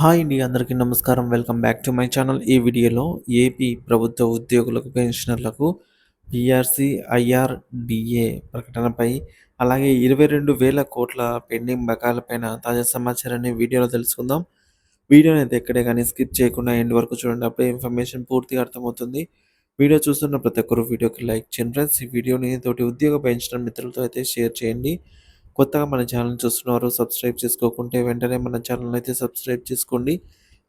Hi అండి అందరికీ నమస్కారం. Welcome back to my channel. ఈ వీడియోలో ఏపీ ప్రభుత్వ ఉద్యోగులకు పెన్షనర్లకు పిఆర్సి ఐఆర్డిఏ ప్రకటనపై అలాగే ఇరవై రెండు వేల కోట్ల పెండింగ్ బకాయిలపైన తాజా సమాచారాన్ని వీడియోలో తెలుసుకుందాం. వీడియోని అయితే ఎక్కడే కానీ స్కిప్ చేయకుండా ఎండ్ వరకు చూడండి. అప్పుడే ఇన్ఫర్మేషన్ పూర్తిగా అర్థమవుతుంది. వీడియో చూస్తున్న ప్రతి ఒక్కరు వీడియోకి లైక్ చేయండి ఫ్రెండ్స్. ఈ వీడియోని తోటి ఉద్యోగ పెన్షనర్ మిత్రులతో అయితే షేర్ చేయండి. కొత్తగా మన ఛానల్ చూస్తున్నారు సబ్స్క్రైబ్ చేసుకోకుంటే వెంటనే మన ఛానల్ అయితే సబ్స్క్రైబ్ చేసుకోండి.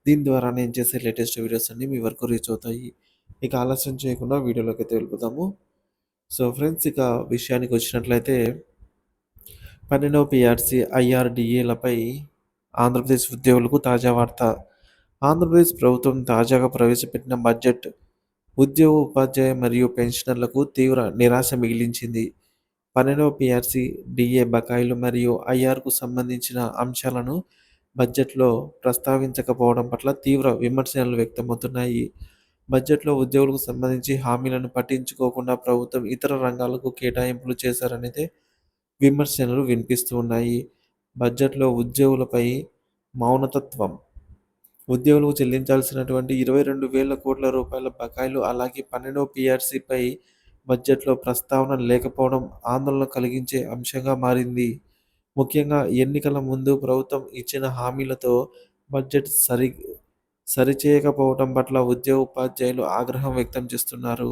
దీని ద్వారా నేను చేసే లేటెస్ట్ వీడియోస్ అన్ని మీ వరకు రీచ్ అవుతాయి. ఇక ఆలస్యం చేయకుండా వీడియోలోకి అయితే వెళ్ళిపోతాము సో ఫ్రెండ్స్ ఇక విషయానికి వచ్చినట్లయితే పన్నెండవ పిఆర్సి ఐఆర్డిఏలపై ఆంధ్రప్రదేశ్ ఉద్యోగులకు తాజా వార్త. ఆంధ్రప్రదేశ్ ప్రభుత్వం తాజాగా ప్రవేశపెట్టిన బడ్జెట్ ఉద్యోగ ఉపాధ్యాయ మరియు పెన్షనర్లకు తీవ్ర నిరాశ మిగిలించింది. పన్నెండవ పిఆర్సి డిఏ బకాయిలు మరియు ఐఆర్కు సంబంధించిన అంశాలను బడ్జెట్లో ప్రస్తావించకపోవడం పట్ల తీవ్ర విమర్శలు వ్యక్తమవుతున్నాయి. బడ్జెట్లో ఉద్యోగులకు సంబంధించి హామీలను పట్టించుకోకుండా ప్రభుత్వం ఇతర రంగాలకు కేటాయింపులు చేశారనేదే విమర్శలు వినిపిస్తూ ఉన్నాయి బడ్జెట్లో ఉద్యోగులపై మౌనతత్వం. ఉద్యోగులకు చెల్లించాల్సినటువంటి ఇరవై రెండు వేల కోట్ల రూపాయల బకాయిలు అలాగే పన్నెండవ పిఆర్సిపై బడ్జెట్లో ప్రస్తావన లేకపోవడం ఆందోళన కలిగించే అంశంగా మారింది. ముఖ్యంగా ఎన్నికల ముందు ప్రభుత్వం ఇచ్చిన హామీలతో బడ్జెట్ సరి సరిచేయకపోవడం పట్ల ఉద్యోగ ఉపాధ్యాయులు ఆగ్రహం వ్యక్తం చేస్తున్నారు.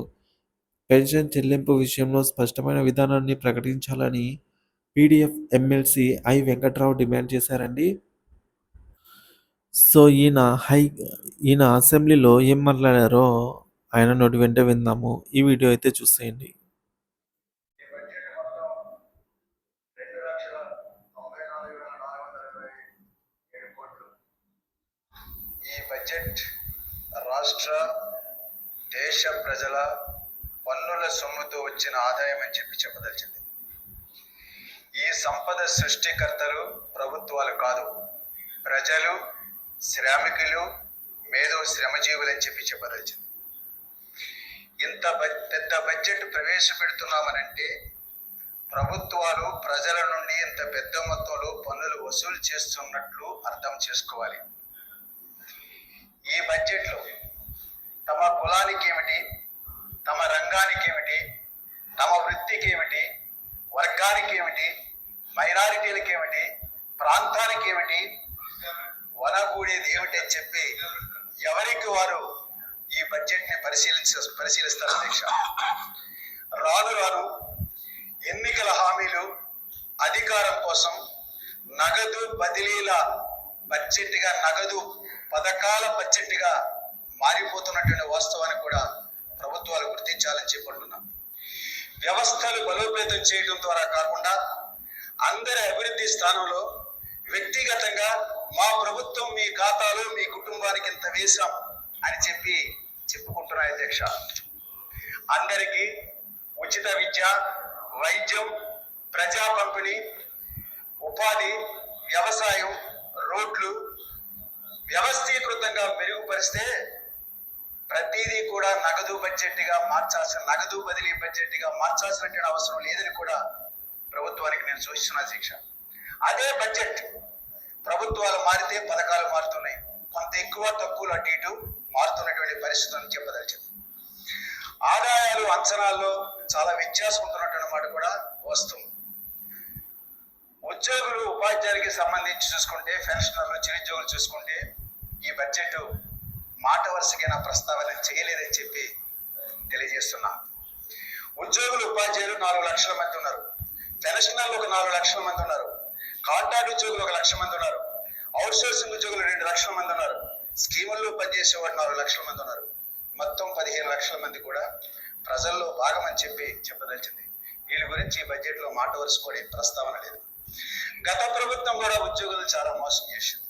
పెన్షన్ చెల్లింపు విషయంలో స్పష్టమైన విధానాన్ని ప్రకటించాలని PDF MLC I Venkatrao demand చేశారండి. సో ఈయన హై ఈయన అసెంబ్లీలో ఏం మాట్లాడారో ఆయన నోటి వెంట విందాము. ఈ వీడియో అయితే చూసేయండి. రెండు లక్షల తొంభై నాలుగు నాలుగు వందల ఈ బడ్జెట్ రాష్ట్ర దేశ ప్రజల పన్నుల సొమ్ముతో వచ్చిన ఆదాయం అని చెప్పి చెప్పదలిచింది. ఈ సంపద సృష్టికర్తలు ప్రభుత్వాలు కాదు ప్రజలు శ్రామికులు మేధో శ్రమజీవులు అని చెప్పి చెప్పదలిచింది. ఇంత పెద్ద బడ్జెట్ ప్రవేశపెడుతున్నామనంటే ప్రభుత్వాలు ప్రజల నుండి ఇంత పెద్ద మొత్తంలో పన్నులు వసూలు చేస్తున్నట్లు అర్థం చేసుకోవాలి. ఈ బడ్జెట్లో తమ కులానికి ఏమిటి తమ రంగానికి ఏమిటి తమ వృత్తికి ఏమిటి వర్గానికి ఏమిటి మైనారిటీలకి ఏమిటి ప్రాంతానికి ఏమిటి వనగూడేది ఏమిటి అని చెప్పి ఎవరికి వారు ఈ బడ్జెట్ని పరిశీలించ పరిశీలిస్తారు అధ్యక్ష. రాను రాను ఎన్నికల హామీలు అధికారం కోసం నగదు బదిలీల బడ్జెట్గా నగదు పథకాల బడ్జెట్గా మారిపోతున్నటువంటి వాస్తవాన్ని కూడా ప్రభుత్వాలు గుర్తించాలని చెప్పుకుంటున్నాం వ్యవస్థలు బలోపేతం చేయడం ద్వారా కాకుండా అందరి అభివృద్ధి స్థానంలో వ్యక్తిగతంగా మా ప్రభుత్వం మీ ఖాతాలో మీ కుటుంబానికి ఇంత వేశాం అని చెప్పి చెప్పుకుంటున్నాయి అధ్యక్ష. అందరికీ ఉచిత విద్య వైద్యం ప్రజా పంపిణీ ఉపాధి వ్యవసాయం రోడ్లు వ్యవస్థీకృతంగా మెరుగుపరిస్తే ప్రతిదీ కూడా నగదు బడ్జెట్గా మార్చాల్సిన నగదు బదిలీ బడ్జెట్గా మార్చాల్సినటువంటి అవసరం లేదని కూడా ప్రభుత్వానికి నేను సూచిస్తున్నా శిక్ష అదే బడ్జెట్ ప్రభుత్వాలు మారితే పథకాలు మారుతున్నాయి. కొంత ఎక్కువ తక్కువలు అటు ఇటు. మారుతున్నటువంటి పరిస్థితులను చెప్పదలిచింది. ఆదాయాలు అంచనాల్లో చాలా వ్యత్యాసం ఉంటున్నటువంటి మాట కూడా వస్తుంది. ఉద్యోగులు ఉపాధ్యాయులకి సంబంధించి చూసుకుంటే పెన్షనర్లు చిరుద్యోగులు చూసుకుంటే ఈ బడ్జెట్ మాట వరుసకైనా ప్రస్తావన చేయలేదని చెప్పి తెలియజేస్తున్నా. ఉద్యోగులు ఉపాధ్యాయులు నాలుగు లక్షల మంది ఉన్నారు. పెన్షనర్లు ఒక నాలుగు లక్షల మంది ఉన్నారు. కాంట్రాక్ట్ ఉద్యోగులు ఒక లక్ష మంది ఉన్నారు. అవుట్ సోర్సింగ్ ఉద్యోగులు రెండు లక్షల మంది ఉన్నారు. స్కీముల్లో పనిచేసేవారు నాలుగు లక్షల మంది ఉన్నారు. మొత్తం పదిహేను లక్షల మంది కూడా ప్రజల్లో భాగం అని చెప్పి చెప్పదలిచింది. వీళ్ళ గురించి బడ్జెట్లో మాట వరుస ప్రస్తావన లేదు. గత ప్రభుత్వం కూడా ఉద్యోగులు చాలా మోసం చేసింది.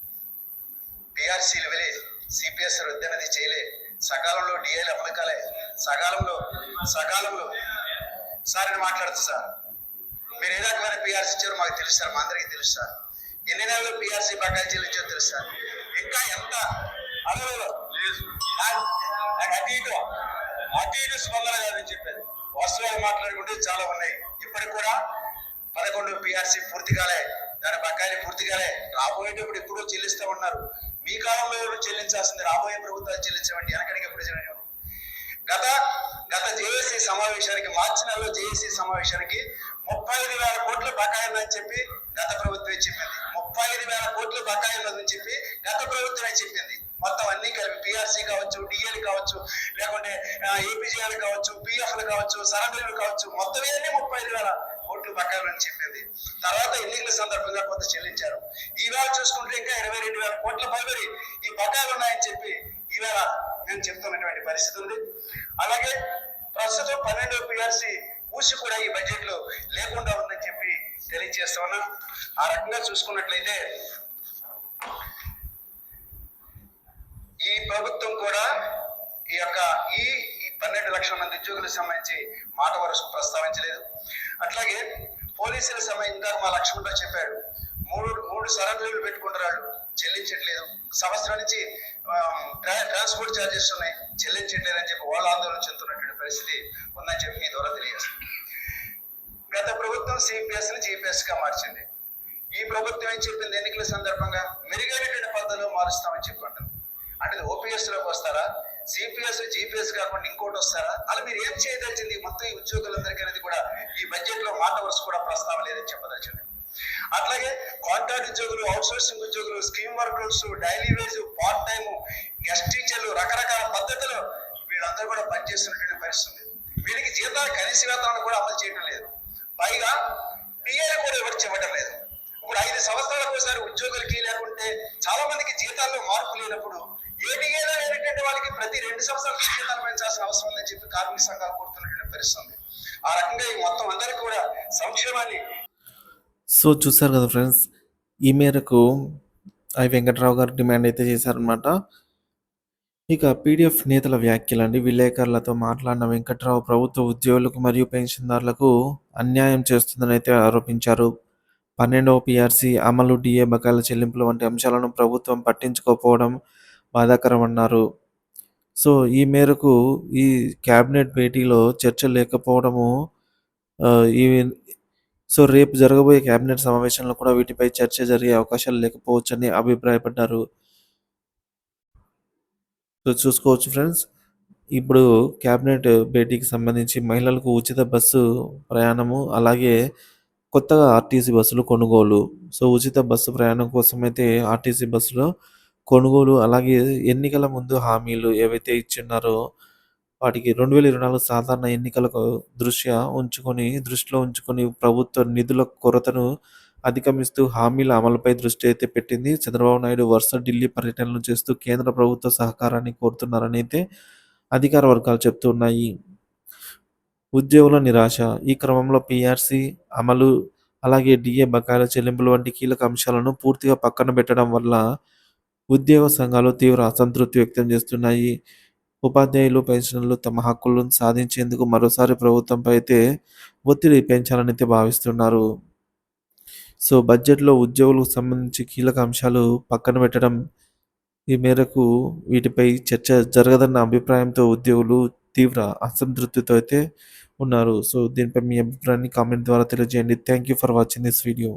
పిఆర్సీలు వెళ్ళే సిపిఎస్ రద్దనది చేయలే. సకాలంలో డిఏలు అమ్మకాలే సకాలంలో సకాలంలో. సార్ నేను మాట్లాడుతూ సార్? మీరు ఏ రకమైన పిఆర్సీ ఇచ్చారో మాకు తెలుసు సార్. మా అందరికీ తెలుసు సార్. ఎన్ని నెలలు పిఆర్సీ బకాయి చెల్లించారో తెలుసు సార్. ఇంకా ఎంత అడగదు నాకు అటు ఇటు అటు ఇటు స్పందన కాదని చెప్పేది. వాస్తవాలు మాట్లాడుకుంటే చాలా ఉన్నాయి. ఇప్పటికి కూడా పదకొండు పిఆర్సీ పూర్తి కాలే. దాని బకాయిలు పూర్తి కాలే. రాబోయేటప్పుడు ఎప్పుడో చెల్లిస్తా ఉన్నారు. మీ కాలంలో ఎవరు చెల్లించాల్సింది? రాబోయే ప్రభుత్వాలు చెల్లించమండి. వెనకడికి ఎప్పుడు గత గత జేఏసీ సమావేశానికి మార్చి నెలలో జేఏసీ సమావేశానికి ముప్పై ఐదు వేల కోట్లు బకాయి ఉందని చెప్పి గత ప్రభుత్వమే చెప్పింది. ముప్పై ఐదు వేల కోట్లు బకాయి ఉన్నదని చెప్పి గత ప్రభుత్వమే చెప్పింది. మొత్తం అన్ని కలిపి పిఆర్సీ కావచ్చు డిఎల్ కావచ్చు లేకుంటే ఏపీజీఆర్ కావచ్చు పిఎఫ్లు కావచ్చు సరెండర్లు కావచ్చు మొత్తం ఇవన్నీ ముప్పై ఐదు వేల కోట్లు బకాయిలు అని చెప్పింది. తర్వాత ఎన్నికల సందర్భంగా కొంత చెల్లించారు. ఈవేళ చూసుకుంటే ఇంకా ఇరవై రెండు వేల కోట్ల పైబడి ఈ బకాయిలు ఉన్నాయని చెప్పి ఈవేళ నేను చెప్తున్నటువంటి పరిస్థితి ఉంది. అలాగే ప్రస్తుతం పన్నెండు పిఆర్సీ ఊసి కూడా ఈ బడ్జెట్లో లేకుండా ఉందని చెప్పి తెలియజేస్తా ఉన్నా. ఆ రకంగా చూసుకున్నట్లయితే ఈ ప్రభుత్వం కూడా ఈ యొక్క ఈ పన్నెండు లక్షల మంది ఉద్యోగులకు సంబంధించి మాట వరుస ప్రస్తావించలేదు. అట్లాగే పోలీసుల సమయం ఇందాక మా లక్ష్మణరావు చెప్పాడు మూడు మూడు సరెండర్లు పెట్టుకుంటున్నాడు చెల్లించట్లేదు. సంవత్సరం నుంచి ట్రా- ట్రాన్స్పోర్ట్ ఛార్జెస్ ఉన్నాయి చెల్లించట్లేదని చెప్పి వాళ్ళు ఆందోళన చెందుతున్నటువంటి పరిస్థితి ఉందని చెప్పి మీ ద్వారా తెలియజేస్తుంది గత ప్రభుత్వం సిపిఎస్ని జిపిఎస్గా మార్చింది. ఈ ప్రభుత్వం ఏం చెప్పింది ఎన్నికల సందర్భంగా? మెరుగైనటువంటి పద్ధతిలో మారుస్తామని చెప్పి అంటే ఓపీఎస్లోకి వస్తారా? సిపిఎస్ జిపిఎస్ కాకుండా ఇంకోటి వస్తారా? అలా మీరు ఏం చేయదలిచింది మొత్తం ఈ ఉద్యోగులందరికీ అనేది కూడా ఈ బడ్జెట్లో మాట వరుస కూడా ప్రస్తావన లేదని చెప్పదలిచింది. అట్లాగే కాంట్రాక్ట్ ఉద్యోగులు అవుట్ సోర్సింగ్ ఉద్యోగులు scheme workers daily wage part time guest టీచర్లు రకరకాల పద్ధతులు వీళ్ళందరూ కూడా పనిచేస్తున్నటువంటి పరిస్థితి ఉంది. వీరికి జీతాలు కనీస వేతనాలు కూడా అమలు చేయడం లేదు. పైగా డిఏలు కూడా ఎవరు చెప్పడం లేదు. ఇప్పుడు ఐదు సంవత్సరాలకు ఒకసారి ఉద్యోగులకి లేకుంటే చాలా మందికి జీతాల్లో మార్పు లేనప్పుడు ఏ ఏంటంటే వాళ్ళకి ప్రతి రెండు సంవత్సరాలకు జీతాలు పెంచాల్సిన అవసరం ఉందని చెప్పి కార్మిక సంఘాలు కోరుతున్నటువంటి పరిస్థితుంది ఆ రకంగా ఈ మొత్తం అందరికీ కూడా సంక్షేమాన్ని సో చూసారు కదా ఫ్రెండ్స్ ఈ మేరకు ఐ వెంకట్రావు గారు డిమాండ్ అయితే చేశారనమాట ఇక పీడిఎఫ్ నేతల వ్యాఖ్యలండి విలేకరులతో మాట్లాడిన వెంకట్రావు ప్రభుత్వ ఉద్యోగులకు మరియు పెన్షన్దారులకు అన్యాయం చేస్తుందని అయితే ఆరోపించారు. పన్నెండవ పిఆర్సీ అమలు డిఏ బకాయిల చెల్లింపులు వంటి అంశాలను ప్రభుత్వం పట్టించుకోకపోవడం బాధాకరమన్నారు. సో ఈ మేరకు ఈ క్యాబినెట్ భేటీలో చర్చ లేకపోవడము ఈ సో రేపు జరగబోయే క్యాబినెట్ సమావేశంలో కూడా వీటిపై చర్చ జరిగే అవకాశాలు లేకపోవచ్చని అభిప్రాయపడ్డారు. సో చూసుకోవచ్చు ఫ్రెండ్స్. ఇప్పుడు క్యాబినెట్ భేటీకి సంబంధించి మహిళలకు ఉచిత బస్సు ప్రయాణము అలాగే కొత్తగా ఆర్టీసీ బస్సులు కొనుగోలు. సో ఉచిత బస్సు ప్రయాణం కోసం అయితే ఆర్టీసీ బస్సులో కొనుగోలు అలాగే ఎన్నికల ముందు హామీలు ఏవైతే ఇచ్చున్నారో వాటికి రెండు వేల ఇరవై నాలుగు సాధారణ ఎన్నికలకు దృష్ట్యా ఉంచుకొని దృష్టిలో ఉంచుకొని ప్రభుత్వ నిధుల కొరతను అధిగమిస్తూ హామీల అమలుపై దృష్టి అయితే పెట్టింది. చంద్రబాబు నాయుడు వరుస ఢిల్లీ పర్యటనలు చేస్తూ కేంద్ర ప్రభుత్వ సహకారాన్ని కోరుతున్నారని అయితే అధికార వర్గాలు చెప్తున్నాయి. ఉద్యోగుల నిరాశ ఈ క్రమంలో పీఆర్సీ అమలు అలాగే డిఏ బకాయిల చెల్లింపులు వంటి కీలక అంశాలను పూర్తిగా పక్కన పెట్టడం వల్ల ఉద్యోగ సంఘాలు తీవ్ర అసంతృప్తి వ్యక్తం చేస్తున్నాయి. ఉపాధ్యాయులు పెన్షనర్లు తమ హక్కులను సాధించేందుకు మరోసారి ప్రభుత్వంపై అయితే ఒత్తిడి పెంచాలని అయితే భావిస్తున్నారు. సో బడ్జెట్లో ఉద్యోగులకు సంబంధించి కీలక అంశాలు పక్కన పెట్టడం ఈ మేరకు వీటిపై చర్చ జరగదన్న అభిప్రాయంతో ఉద్యోగులు తీవ్ర అసంతృప్తితో అయితే ఉన్నారు. సో దీనిపై మీ అభిప్రాయాన్ని కామెంట్ ద్వారా తెలియజేయండి. Thank you for watching this video